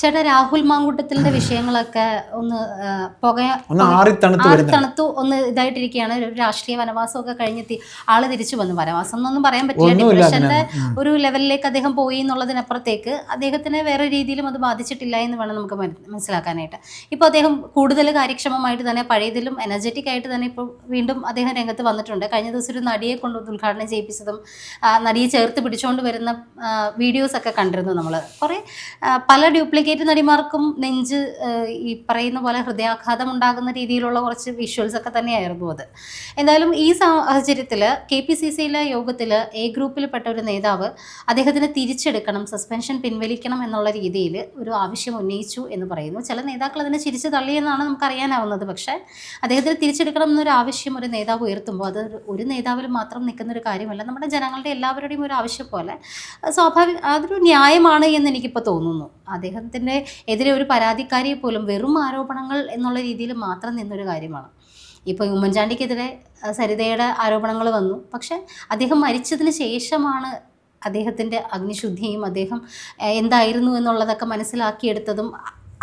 ചേട്ടാ രാഹുൽ മാങ്കൂട്ടത്തിന്റെ വിഷയങ്ങളൊക്കെ ഒന്ന് പുക ഒന്ന് തണുത്തു ഇതായിട്ടിരിക്കുകയാണ്. ഒരു രാഷ്ട്രീയ വനവാസം ഒക്കെ കഴിഞ്ഞെത്തി ആൾ തിരിച്ചു വന്നു. വനവാസം എന്നൊന്നും പറയാൻ പറ്റില്ല. ഡിപ്രഷന്റെ ഒരു ലെവലിലേക്ക് അദ്ദേഹം പോയി എന്നുള്ളതിനപ്പുറത്തേക്ക് അദ്ദേഹത്തിനെ വേറെ രീതിയിലും അത് ബാധിച്ചിട്ടില്ല എന്ന് വേണം നമുക്ക് മനസ്സിലാക്കാനായിട്ട്. ഇപ്പോൾ അദ്ദേഹം കൂടുതൽ കാര്യക്ഷമമായിട്ട് തന്നെ പഴയതിലും എനർജറ്റിക് ആയിട്ട് തന്നെ ഇപ്പോൾ വീണ്ടും അദ്ദേഹം രംഗത്ത് വന്നിട്ടുണ്ട്. കഴിഞ്ഞ ദിവസം ഒരു നടിയെ കൊണ്ട് ഉദ്ഘാടനം ചെയ്യിപ്പിച്ചതും നടിയെ ചേർത്ത് പിടിച്ചുകൊണ്ട് വരുന്ന വീഡിയോസ് ഒക്കെ കണ്ടിരുന്നു നമ്മൾ കുറേ പല ഡ്യൂപ്ലിക്കേറ്റ് നടിമാർക്കും നെഞ്ച് ഈ പറയുന്ന പോലെ ഹൃദയാഘാതം ഉണ്ടാകുന്ന രീതിയിലുള്ള കുറച്ച് വിഷ്വൽസ് ഒക്കെ തന്നെയായിരുന്നു അത്. എന്തായാലും ഈ സാഹചര്യത്തിൽ കെ പി സി സിയിലെ യോഗത്തിൽ എ ഗ്രൂപ്പിൽപ്പെട്ട ഒരു നേതാവ് അദ്ദേഹത്തിന് തിരിച്ചെടുക്കണം സസ്പെൻഷൻ പിൻവലിക്കണം എന്നുള്ള രീതിയിൽ ഒരു ആവശ്യം ഉന്നയിച്ചു എന്ന് പറയുന്നു. ചില നേതാക്കൾ അതിനെ ചിരിച്ചു തള്ളിയെന്നാണ് നമുക്ക് അറിയാനാവുന്നത് പക്ഷേ അദ്ദേഹത്തിന് തിരിച്ചെടുക്കണം എന്നൊരു ആവശ്യം ഒരു നേതാവ് ഉയർത്തുമ്പോൾ അത് ഒരു നേതാവിൽ മാത്രം നിൽക്കുന്ന ഒരു കാര്യമല്ല. നമ്മുടെ ജനങ്ങളുടെ എല്ലാവരുടെയും ഒരു ആവശ്യം പോലെ സ്വാഭാവിക അതൊരു ന്യായമാണ് എന്ന് എനിക്കിപ്പോൾ തോന്നുന്നു. അദ്ദേഹത്തിന്റെ എതിരെ ഒരു പരാതിക്കാരിയെ പോലും വെറും ആരോപണങ്ങൾ എന്നുള്ള രീതിയിൽ മാത്രം നിന്നൊരു കാര്യമാണ്. ഇപ്പോൾ ഉമ്മൻചാണ്ടിക്കെതിരെ സരിതയുടെ ആരോപണങ്ങൾ വന്നു. പക്ഷേ അദ്ദേഹം മരിച്ചതിന് ശേഷമാണ് അദ്ദേഹത്തിന്റെ അഗ്നിശുദ്ധിയും അദ്ദേഹം എന്തായിരുന്നു എന്നുള്ളതൊക്കെ മനസ്സിലാക്കിയെടുത്തതും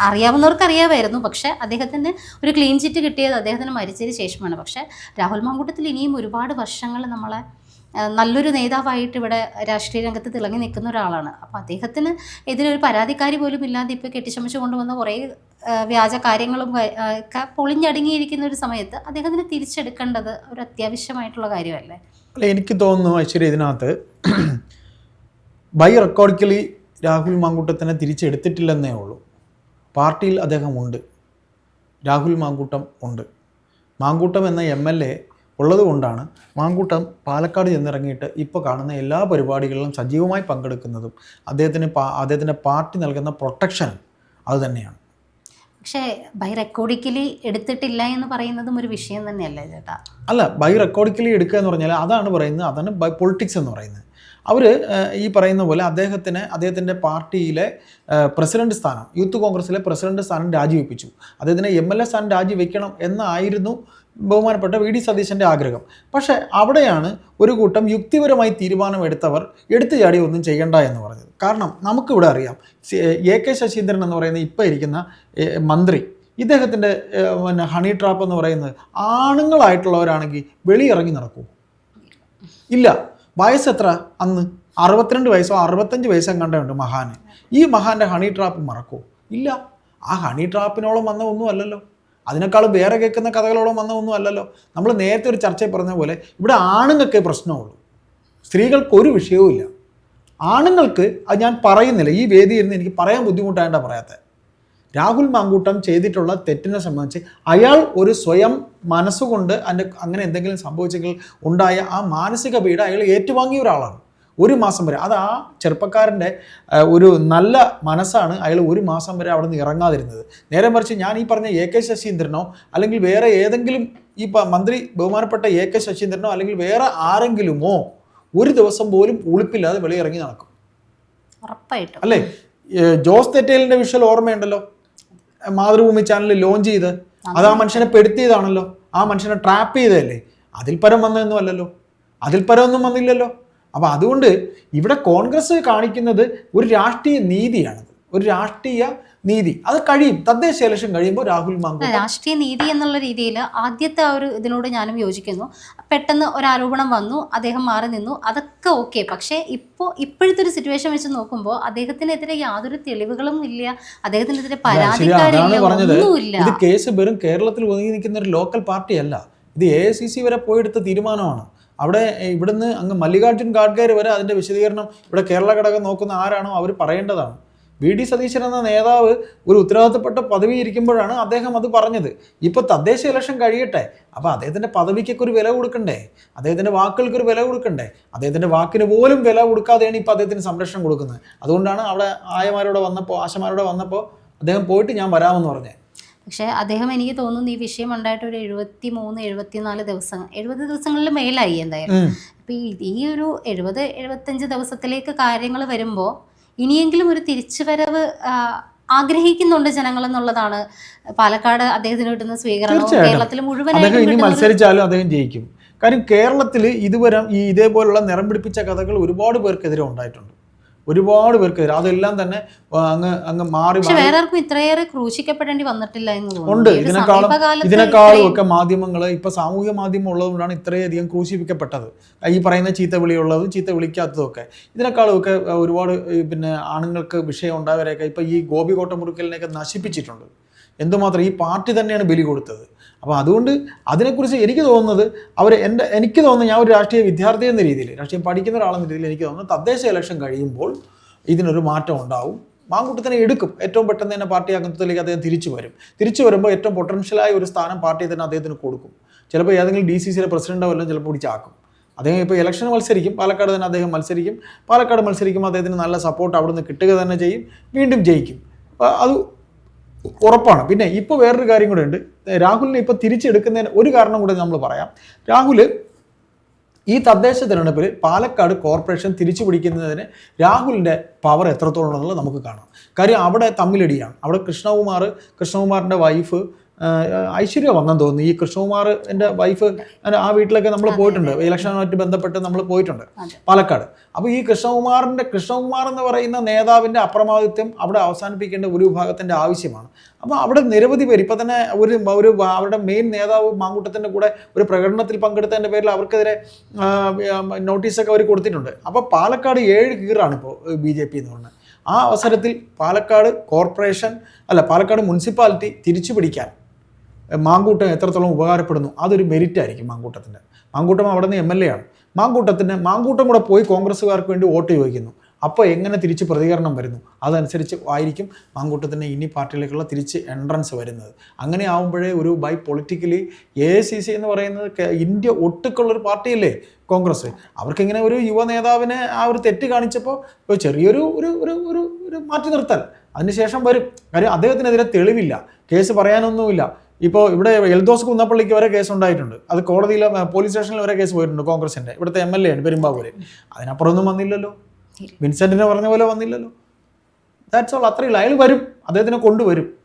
അറിയാവുന്നവർക്ക് അറിയാമായിരുന്നു പക്ഷേ അദ്ദേഹത്തിന് ഒരു ക്ലീൻ ചിറ്റ് കിട്ടിയത് അദ്ദേഹത്തിന് മരിച്ചതിന് ശേഷമാണ്. പക്ഷേ രാഹുൽ മാങ്കൂട്ടത്തിൽ ഇനിയും ഒരുപാട് വർഷങ്ങൾ നമ്മളെ നല്ലൊരു നേതാവായിട്ട് ഇവിടെ രാഷ്ട്രീയ രംഗത്ത് തിളങ്ങി നിൽക്കുന്ന ഒരാളാണ്. അപ്പോൾ അദ്ദേഹത്തിന് എതിരൊരു പരാതിക്കാരി പോലും ഇല്ലാതെ ഇപ്പോൾ കെട്ടിച്ചമച്ച് കൊണ്ടുവന്ന കുറേ വ്യാജ കാര്യങ്ങളും ഒക്കെ പൊളിഞ്ഞടങ്ങിയിരിക്കുന്ന ഒരു സമയത്ത് അദ്ദേഹത്തിന് തിരിച്ചെടുക്കേണ്ടത് ഒരു അത്യാവശ്യമായിട്ടുള്ള കാര്യമല്ലേ? അല്ല എനിക്ക് തോന്നുന്നു ഐശ്വര്യ ഇതിനകത്ത് ബൈ റെക്കോർഡിക്കലി രാഹുൽ മാങ്കൂട്ടത്തിനെ തിരിച്ചെടുത്തിട്ടില്ലെന്നേ ഉള്ളൂ. പാർട്ടിയിൽ അദ്ദേഹം ഉണ്ട് രാഹുൽ മാങ്കൂട്ടം ഉണ്ട്. മാങ്കൂട്ടം എന്ന എം എൽ എ ഉള്ളത് കൊണ്ടാണ് മാങ്കൂട്ടം പാലക്കാട് ചെന്നിറങ്ങിയിട്ട് ഇപ്പോൾ കാണുന്ന എല്ലാ പരിപാടികളിലും സജീവമായി പങ്കെടുക്കുന്നതും അദ്ദേഹത്തിന് പാ അദ്ദേഹത്തിന്റെ പാർട്ടി നൽകുന്ന പ്രൊട്ടക്ഷൻ അത് തന്നെയാണ്. പക്ഷേ ബൈ റെക്കോർഡിക്കലി എടുത്തിട്ടില്ല എന്ന് പറയുന്നതും ഒരു വിഷയം തന്നെയല്ലേ ചേട്ടാ? അല്ല ബൈ റെക്കോർഡിക്കലി എടുക്കുക എന്ന് പറഞ്ഞാൽ അതാണ് പറയുന്നത് അതാണ് ബൈ പൊളിറ്റിക്സ് എന്ന് പറയുന്നത്. അവർ ഈ പറയുന്ന പോലെ അദ്ദേഹത്തിന് അദ്ദേഹത്തിന്റെ പാർട്ടിയിലെ പ്രസിഡന്റ് സ്ഥാനം യൂത്ത് കോൺഗ്രസിലെ പ്രസിഡന്റ് സ്ഥാനം രാജിവെപ്പിച്ചു. അദ്ദേഹത്തിന് എം എൽ എ സ്ഥാനം രാജിവെക്കണം എന്നായിരുന്നു ബഹുമാനപ്പെട്ട വി ഡി സതീശന്റെ ആഗ്രഹം. പക്ഷേ അവിടെയാണ് ഒരു കൂട്ടം യുക്തിപരമായി തീരുമാനമെടുത്തവർ എടുത്തു ചാടി ഒന്നും ചെയ്യണ്ട എന്ന് പറഞ്ഞത്. കാരണം നമുക്കിവിടെ അറിയാം എ കെ ശശീന്ദ്രൻ എന്ന് പറയുന്ന ഇപ്പോൾ ഇരിക്കുന്ന മന്ത്രി ഇദ്ദേഹത്തിന്റെ പിന്നെ ഹണി ട്രാപ്പ് എന്ന് പറയുന്നത് ആണുങ്ങളായിട്ടുള്ളവരാണെങ്കിൽ വെളിയിറങ്ങി നടക്കൂ. ഇല്ല വയസ്സ് എത്ര? അന്ന് അറുപത്തിരണ്ട് വയസ്സോ അറുപത്തഞ്ച് വയസ്സോ കണ്ടുണ്ട് മഹാന്. ഈ മഹാന്റെ ഹണി ട്രാപ്പ് മറക്കൂ. ഇല്ല ആ ഹണി ട്രാപ്പിനോളം വന്ന ഒന്നും അല്ലല്ലോ. അതിനേക്കാളും വേറെ കേൾക്കുന്ന കഥകളോളം വന്ന ഒന്നും അല്ലല്ലോ. നമ്മൾ നേരത്തെ ഒരു ചർച്ചയിൽ പറഞ്ഞ പോലെ ഇവിടെ ആണുങ്ങൾക്കേ പ്രശ്നമുള്ളൂ. സ്ത്രീകൾക്ക് ഒരു വിഷയവും ഇല്ല. ആണുങ്ങൾക്ക് അത് ഞാൻ പറയുന്നില്ല. ഈ വേദിയിൽ നിന്ന് എനിക്ക് പറയാൻ ബുദ്ധിമുട്ടായണ്ട പറയാത്തത് രാഹുൽ മാങ്കൂട്ടം ചെയ്തിട്ടുള്ള തെറ്റിനെ സംബന്ധിച്ച് അയാൾ ഒരു സ്വയം മനസ്സുകൊണ്ട് അതിന്റെ അങ്ങനെ എന്തെങ്കിലും സംഭവിച്ചെങ്കിൽ ഉണ്ടായ ആ മാനസിക പീഡ അയാൾ ഏറ്റുവാങ്ങിയ ഒരാളാണ്. ഒരു മാസം വരെ. അത് ആ ചെറുപ്പക്കാരന്റെ ഒരു നല്ല മനസ്സാണ് അയാൾ ഒരു മാസം വരെ അവിടെ നിന്ന് ഇറങ്ങാതിരുന്നത്. നേരെ മറിച്ച് ഞാൻ ഈ പറഞ്ഞ എ കെ ശശീന്ദ്രനോ അല്ലെങ്കിൽ വേറെ ഏതെങ്കിലും ഈ മന്ത്രി ബഹുമാനപ്പെട്ട എ കെ ശശീന്ദ്രനോ അല്ലെങ്കിൽ വേറെ ആരെങ്കിലുമോ ഒരു ദിവസം പോലും ഉളുപ്പില്ലാതെ വെളിയിറങ്ങി നടക്കും. ഉറപ്പായിട്ടും. അല്ലേ? ജോസ് തെറ്റേലിന്റെ വിഷ്വൽ ഓർമ്മയുണ്ടല്ലോ? മാതൃഭൂമി ചാനൽ ലോഞ്ച് ചെയ്ത്. അത് ആ മനുഷ്യനെ പെടുത്തിയതാണല്ലോ. ആ മനുഷ്യനെ ട്രാപ്പ് ചെയ്തതല്ലേ? അതിൽ പരം വന്നതൊന്നും അല്ലല്ലോ. അതിൽ പരമൊന്നും വന്നില്ലല്ലോ. അപ്പോൾ അതുകൊണ്ട് ഇവിടെ കോൺഗ്രസ് കാണിക്കുന്നത് ഒരു രാഷ്ട്രീയ നീതിയാണ്. ഒരു രാഷ്ട്രീയ നീതി. അത് കഴിയും. തദ്ദേശ ഇലക്ഷൻ കഴിയുമ്പോൾ രാഹുൽ മാങ്കോ രാഷ്ട്രീയ നീതി എന്നുള്ള രീതിയിൽ ആദ്യത്തെ ആ ഒരു ഇതിനോട് ഞാനും യോജിക്കുന്നു. പെട്ടെന്ന് ഒരു ആരോപണം വന്നു അദ്ദേഹം മാറി നിന്നു. അതൊക്കെ ഓക്കെ. പക്ഷേ ഇപ്പോൾ ഇപ്പോഴത്തെ ഒരു സിറ്റുവേഷൻ വെച്ച് നോക്കുമ്പോൾ അദ്ദേഹത്തിനെതിരെ യാതൊരു തെളിവുകളും ഇല്ല. അദ്ദേഹത്തിനെതിരെ പരാതി പരാതിക്കാരില്ല. ഒന്നുമില്ല. ഇത് കേസ് വെറും കേരളത്തിൽ ഒതുങ്ങി നിൽക്കുന്ന ഒരു ലോക്കൽ പാർട്ടിയല്ല ഇത് എ സി സി വരെ പോയെടുത്ത തീരുമാനമാണ്. അവിടെ ഇവിടുന്ന് അങ്ങ് മല്ലികാർജുൻ ഖാഡ്ഗേർ വരെ അതിന്റെ വിശദീകരണം ഇവിടെ കേരള ഘടകം നോക്കുന്ന ആരാണോ അവർ പറയേണ്ടതാണ്. വി ഡി സതീശൻ എന്ന നേതാവ് ഒരു ഉത്തരവാദിത്തപ്പെട്ട പദവി ഇരിക്കുമ്പോഴാണ് അദ്ദേഹം അത് പറഞ്ഞത്. ഇപ്പോൾ തദ്ദേശ ഇലക്ഷൻ കഴിയട്ടെ. അപ്പോൾ അദ്ദേഹത്തിന്റെ പദവിക്കൊക്കെ ഒരു വില കൊടുക്കണ്ടേ? അദ്ദേഹത്തിന്റെ വാക്കുകൾക്ക് ഒരു വില കൊടുക്കണ്ടേ? അദ്ദേഹത്തിന്റെ വാക്കിന് പോലും വില കൊടുക്കാതെയാണ് ഇപ്പോൾ അദ്ദേഹത്തിന് സംരക്ഷണം കൊടുക്കുന്നത്. അതുകൊണ്ടാണ് അവിടെ ആയമാരോടെ വന്നപ്പോൾ ആശമാരോടെ വന്നപ്പോൾ അദ്ദേഹം പോയിട്ട് ഞാൻ വരാമെന്ന് പറഞ്ഞത്. പക്ഷേ അദ്ദേഹം എനിക്ക് തോന്നുന്നു ഈ വിഷയം ഉണ്ടായിട്ട് ഒരു എഴുപത്തി മൂന്ന് എഴുപത്തിനാല് ദിവസം എഴുപത് ദിവസങ്ങളിൽ മേലായി എന്തായാലും. അപ്പം ഈ ഒരു എഴുപത് എഴുപത്തഞ്ച് ദിവസത്തിലേക്ക് കാര്യങ്ങൾ വരുമ്പോൾ ഇനിയെങ്കിലും ഒരു തിരിച്ചുവരവ് ആഗ്രഹിക്കുന്നുണ്ട് ജനങ്ങൾ എന്നുള്ളതാണ് പാലക്കാട് അദ്ദേഹത്തിന് കിട്ടുന്ന സ്വീകരണം കേരളത്തിൽ മുഴുവൻ മത്സരിച്ചാലും അദ്ദേഹം ജയിക്കും. കാര്യം കേരളത്തിൽ ഇതുവരെ ഈ ഇതേപോലുള്ള നിറം പിടിപ്പിച്ച കഥകൾ ഒരുപാട് പേർക്കെതിരെ ഉണ്ടായിട്ടുണ്ട്. ഒരുപാട് പേർക്ക് അതെല്ലാം തന്നെ അങ്ങ് അങ്ങ് മാറി പക്ഷെ മാറി വേറെ ആർക്കും ഇത്രയേറെ ക്രൂശിക്കപ്പെടേണ്ടി വന്നിട്ടില്ല ഉണ്ട്. ഇതിനേക്കാളും ഇതിനേക്കാളും ഒക്കെ മാധ്യമങ്ങൾ ഇപ്പൊ സാമൂഹ്യ മാധ്യമം ഉള്ളതുകൊണ്ടാണ് ഇത്രയധികം ക്രൂശിപ്പിക്കപ്പെട്ടത്. ഈ പറയുന്ന ചീത്ത വിളിയുള്ളതും ചീത്ത വിളിക്കാത്തതും ഒക്കെ ഇതിനേക്കാളും ഒക്കെ ഒരുപാട് പിന്നെ ആണുങ്ങൾക്ക് വിഷയം ഉണ്ടായവരെയൊക്കെ ഇപ്പൊ ഈ ഗോപി കോട്ടമുറുക്കലിനെയൊക്കെ നശിപ്പിച്ചിട്ടുണ്ട്. എന്തുമാത്രം ഈ പാർട്ടി തന്നെയാണ് ബലി കൊടുത്തത്. അപ്പോൾ അതുകൊണ്ട് അതിനെക്കുറിച്ച് എനിക്ക് തോന്നുന്നത് അവർ എന്റെ എനിക്ക് തോന്നുന്നത് ഞാൻ ഒരു രാഷ്ട്രീയ വിദ്യാർത്ഥി എന്ന രീതിയിൽ രാഷ്ട്രീയം പഠിക്കുന്ന ഒരാളെന്ന രീതിയിൽ എനിക്ക് തോന്നുന്നത് തദ്ദേശ ഇലക്ഷൻ കഴിയുമ്പോൾ ഇതിനൊരു മാറ്റം ഉണ്ടാവും. മാങ്കുട്ടത്തിനെ എടുക്കും. ഏറ്റവും പെട്ടെന്ന് തന്നെ പാർട്ടി അംഗത്വത്തിലേക്ക് അദ്ദേഹം തിരിച്ചു വരും. തിരിച്ചു വരുമ്പോൾ ഏറ്റവും പൊട്ടൻഷ്യലായ ഒരു സ്ഥാനം പാർട്ടി തന്നെ അദ്ദേഹത്തിന് കൊടുക്കും. ചിലപ്പോൾ ഏതെങ്കിലും ഡി സി സിയിലെ പ്രസിഡന്റോ വല്ലതും ചിലപ്പോൾ പിടിച്ചാക്കും. അദ്ദേഹം ഇപ്പോൾ ഇലക്ഷൻ മത്സരിക്കും. പാലക്കാട് തന്നെ അദ്ദേഹം മത്സരിക്കും. പാലക്കാട് മത്സരിക്കുമ്പോൾ അദ്ദേഹത്തിന് നല്ല സപ്പോർട്ട് അവിടുന്ന് കിട്ടുക തന്നെ ചെയ്യും. വീണ്ടും ജയിക്കും. അപ്പോൾ അത് ഉറപ്പാണ്. പിന്നെ ഇപ്പോൾ വേറൊരു കാര്യം കൂടെ ഉണ്ട്. രാഹുലിനെ ഇപ്പോൾ തിരിച്ചെടുക്കുന്നതിന് ഒരു കാരണം കൂടെ നമ്മൾ പറയാം. രാഹുൽ ഈ തദ്ദേശ തിരഞ്ഞെടുപ്പിൽ പാലക്കാട് കോർപ്പറേഷൻ തിരിച്ചു പിടിക്കുന്നതിന് രാഹുലിന്റെ പവർ എത്രത്തോളം ഉണ്ടെന്നുള്ളത് നമുക്ക് കാണാം. കാര്യം അവിടെ തമ്മിലടിയാണ്. അവിടെ കൃഷ്ണകുമാർ കൃഷ്ണകുമാറിന്റെ വൈഫ് ഐശ്വര്യ വന്നെന്ന് തോന്നുന്നു. ഈ കൃഷ്ണകുമാർ എന്റെ വൈഫ് ആ വീട്ടിലൊക്കെ നമ്മൾ പോയിട്ടുണ്ട്. ഇലക്ഷനുമായിട്ട് ബന്ധപ്പെട്ട് നമ്മൾ പോയിട്ടുണ്ട് പാലക്കാട്. അപ്പോൾ ഈ കൃഷ്ണകുമാറിന്റെ കൃഷ്ണകുമാർ എന്ന് പറയുന്ന നേതാവിന്റെ അപ്രമാദിത്വം അവിടെ അവസാനിപ്പിക്കേണ്ട ഒരു വിഭാഗത്തിന്റെ ആവശ്യമാണ്. അപ്പോൾ അവിടെ നിരവധി പേര് ഇപ്പം തന്നെ ഒരു ഒരു അവരുടെ മെയിൻ നേതാവ് മാങ്കൂട്ടത്തിന്റെ കൂടെ ഒരു പ്രകടനത്തിൽ പങ്കെടുത്തതിന്റെ പേരിൽ അവർക്കെതിരെ നോട്ടീസൊക്കെ അവർ കൊടുത്തിട്ടുണ്ട്. അപ്പോൾ പാലക്കാട് ഏഴ് കീറാണ് ഇപ്പോൾ ബി ജെ പി എന്ന് ആ അവസരത്തിൽ പാലക്കാട് കോർപ്പറേഷൻ അല്ല പാലക്കാട് മുനിസിപ്പാലിറ്റി തിരിച്ചു പിടിക്കാൻ മാങ്കൂട്ടം എത്രത്തോളം ഉപകാരപ്പെടുന്നു അതൊരു മെരിറ്റ് ആയിരിക്കും മാങ്കൂട്ടത്തിന്റെ മാങ്കൂട്ടം അവിടെ നിന്ന് എം എൽ എ ആണ്. മാങ്കൂട്ടത്തിന് മാങ്കൂട്ടം കൂടെ പോയി കോൺഗ്രസ്സുകാർക്ക് വേണ്ടി വോട്ട് ചോദിക്കുന്നു. അപ്പോൾ എങ്ങനെ തിരിച്ച് പ്രതികരണം വരുന്നു? അതനുസരിച്ച് ആയിരിക്കും മാങ്കൂട്ടത്തിന്റെ ഇനി പാർട്ടിയിലേക്കുള്ള തിരിച്ച് എൻട്രൻസ് വരുന്നത്. അങ്ങനെ ആവുമ്പോഴേ ഒരു ബൈ പൊളിറ്റിക്കലി എ എന്ന് പറയുന്നത് ഇന്ത്യ ഒട്ടുക്കുള്ളൊരു പാർട്ടിയല്ലേ? കോൺഗ്രസ്. അവർക്കിങ്ങനെ ഒരു യുവ നേതാവിനെ ആ ഒരു തെറ്റ് കാണിച്ചപ്പോൾ ഒരു ചെറിയൊരു ഒരു ഒരു ഒരു ഒരു മാറ്റി നിർത്തൽ അതിനുശേഷം വരും. കാര്യം അദ്ദേഹത്തിനെതിരെ തെളിവില്ല. കേസ് പറയാനൊന്നുമില്ല. ഇപ്പോൾ ഇവിടെ എൽദോസ് കുന്നപ്പള്ളിക്ക് വരെ കേസ് ഉണ്ടായിട്ടുണ്ട്. അത് കോടതിയിൽ പോലീസ് സ്റ്റേഷനിൽ വരെ കേസ് പോയിട്ടുണ്ട് കോൺഗ്രസിന്റെ ഇവിടുത്തെ എം എൽ എ ആണ് പെരുമ്പാവൂര്. അതിനപ്പുറമൊന്നും വന്നില്ലല്ലോ. വിൻസെന്റിനെ പറഞ്ഞ പോലെ വന്നില്ലല്ലോ. ദാറ്റ്സ് ഓൾ അത്രയില്ല അയാൾ വരും. അദ്ദേഹത്തിനെ കൊണ്ടുവരും.